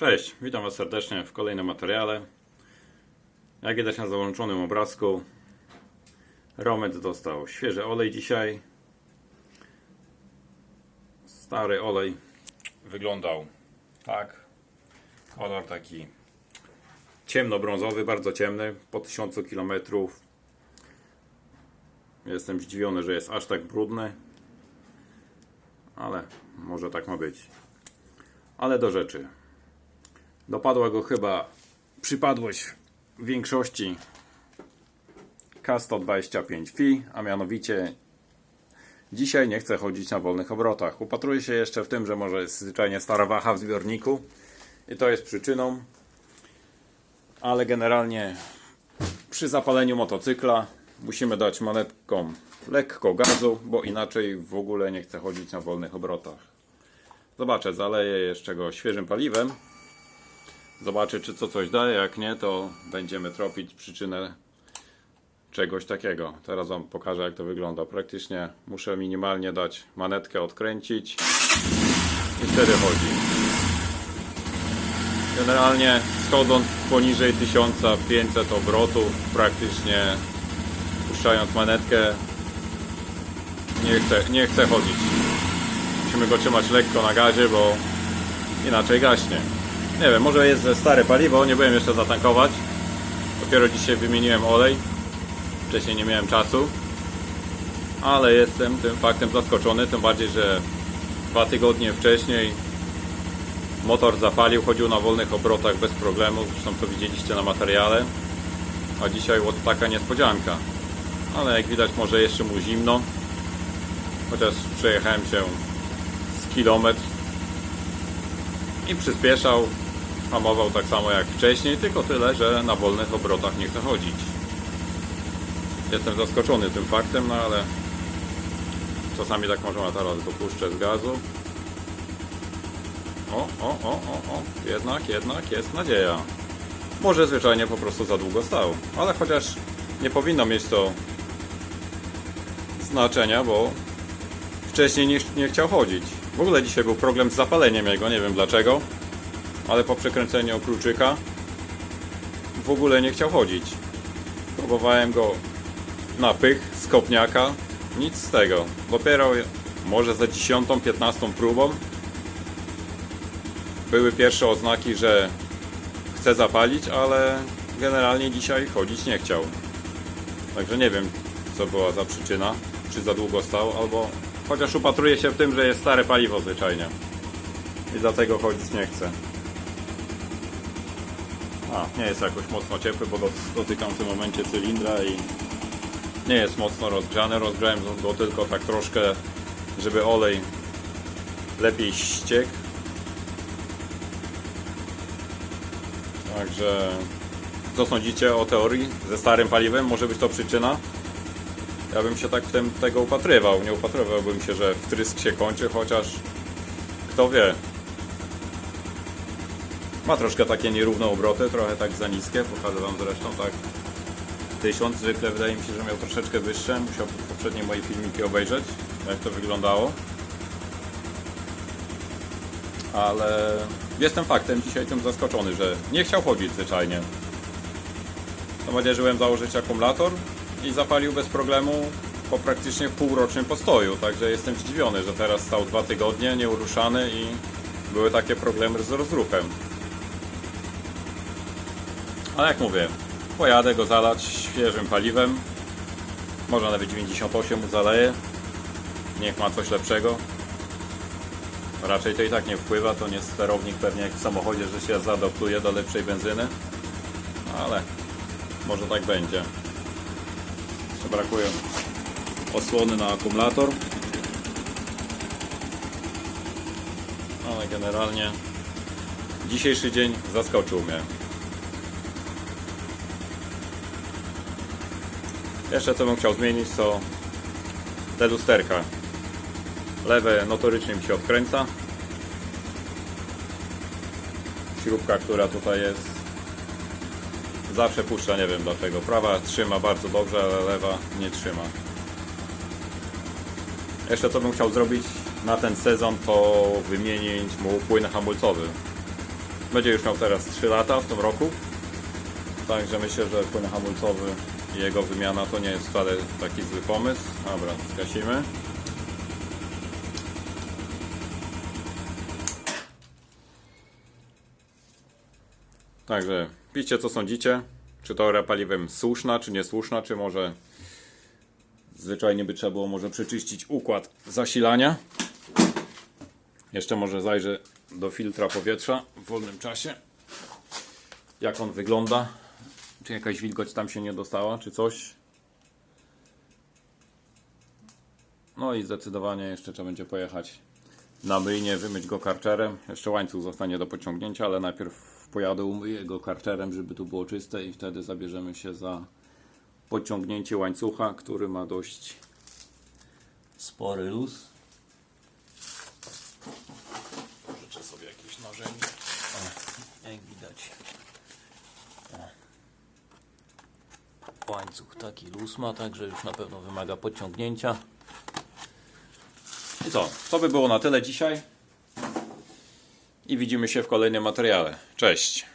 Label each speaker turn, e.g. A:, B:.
A: Cześć, witam Was serdecznie w kolejnym materiale. Jak widać na załączonym obrazku, Romet dostał świeży olej dzisiaj. Stary olej wyglądał tak. Kolor taki ciemnobrązowy, bardzo ciemny, po 1000 km. Jestem zdziwiony, że jest aż tak brudny, ale może tak ma być. Ale do rzeczy. Dopadła go chyba przypadłość większości K125 Fi, a mianowicie dzisiaj nie chcę chodzić na wolnych obrotach. Upatruję się jeszcze w tym, że może jest zwyczajnie stara waha w zbiorniku i to jest przyczyną, ale generalnie przy zapaleniu motocykla musimy dać monetką lekko gazu, bo inaczej w ogóle nie chcę chodzić na wolnych obrotach. Zobaczę, zaleję jeszcze go świeżym paliwem Zobaczę, czy co coś daje. Jak nie, to będziemy tropić przyczynę czegoś takiego. Teraz Wam pokażę, jak to wygląda. Praktycznie muszę minimalnie dać manetkę, odkręcić i wtedy chodzi. Generalnie schodząc poniżej 1500 obrotów, praktycznie puszczając manetkę, nie chcę, nie chcę chodzić. Musimy go trzymać lekko na gazie, bo inaczej gaśnie. Nie wiem, może jest stare paliwo, nie byłem jeszcze zatankować. Dopiero dzisiaj wymieniłem olej. Wcześniej nie miałem czasu. Ale jestem tym faktem zaskoczony, tym bardziej, że dwa tygodnie wcześniej motor zapalił, chodził na wolnych obrotach bez problemu. Zresztą to widzieliście na materiale. A dzisiaj od taka niespodzianka. Ale jak widać może jeszcze mu zimno. Chociaż przejechałem się z kilometr i przyspieszał, hamował tak samo jak wcześniej, tylko tyle, że na wolnych obrotach nie chce chodzić. Jestem zaskoczony tym faktem, no ale czasami tak można, a teraz dopuszczę z gazu. O, o, o, o, o, jednak, jednak jest nadzieja. Może zwyczajnie po prostu za długo stał, ale chociaż nie powinno mieć to znaczenia, bo wcześniej nie, nie chciał chodzić. W ogóle dzisiaj był problem z zapaleniem jego, nie wiem dlaczego, ale po przekręceniu kluczyka w ogóle nie chciał chodzić. Próbowałem go na pych z kopniaka, nic z tego. Dopiero może za 10-15 próbą były pierwsze oznaki, że chce zapalić, ale generalnie dzisiaj chodzić nie chciał. Także nie wiem, co była za przyczyna. Czy za długo stał, albo chociaż upatruje się w tym, że jest stare paliwo zwyczajnie. I dlatego chodzić nie chce. A, nie jest jakoś mocno ciepły, bo dot- dotykam w tym momencie cylindra i nie jest mocno rozgrzany. Rozgrzałem go tylko tak troszkę, żeby olej lepiej ściekł. Także co sądzicie o teorii ze starym paliwem? Może być to przyczyna? Ja bym się tak w tym tego upatrywał. Nie upatrywałbym się, że wtrysk się kończy, chociaż kto wie. Ma troszkę takie nierówne obroty, trochę tak za niskie. Pokażę Wam zresztą tak. 1000 zwykle wydaje mi się, że miał troszeczkę wyższe. Musiał poprzednie moje filmiki obejrzeć, jak to wyglądało. Ale jestem faktem dzisiaj tym zaskoczony, że nie chciał chodzić zwyczajnie. Nadzieję, założyć akumulator i zapalił bez problemu po praktycznie półrocznym postoju. Także jestem zdziwiony, że teraz stał dwa tygodnie nieuruszany i były takie problemy z rozruchem. Ale jak mówię, pojadę go zalać świeżym paliwem. Może nawet 98 mu zaleję. Niech ma coś lepszego. Raczej to i tak nie wpływa, to nie sterownik pewnie jak w samochodzie, że się zaadaptuje do lepszej benzyny. Ale może tak będzie. Jeszcze brakuje osłony na akumulator. Ale generalnie dzisiejszy dzień zaskoczył mnie. Jeszcze co bym chciał zmienić to te lusterka. Lewe notorycznie mi się odkręca. Śrubka, która tutaj jest zawsze puszcza, nie wiem dlaczego. Prawa trzyma bardzo dobrze, ale lewa nie trzyma. Jeszcze co bym chciał zrobić na ten sezon to wymienić mu płyn hamulcowy. Będzie już miał teraz 3 lata w tym roku. Także myślę, że płyn hamulcowy jego wymiana to nie jest wcale taki zły pomysł. Dobra, zgasimy. Także piszcie co sądzicie. Czy teoria paliwem słuszna, czy niesłuszna, czy może zwyczajnie by trzeba było może przeczyścić układ zasilania. Jeszcze może zajrzę do filtra powietrza w wolnym czasie. Jak on wygląda. Czy jakaś wilgoć tam się nie dostała, czy coś. No i zdecydowanie jeszcze trzeba będzie pojechać na myjnie, wymyć go karczerem. Jeszcze łańcuch zostanie do pociągnięcia, ale najpierw pojadę, umyję go karczerem, żeby tu było czyste i wtedy zabierzemy się za podciągnięcie łańcucha, który ma dość spory luz. Pożyczę sobie jakieś narzędzie. O, jak widać. Łańcuch taki luz ma, także już na pewno wymaga podciągnięcia. I co? To by było na tyle dzisiaj. I widzimy się w kolejnym materiale. Cześć!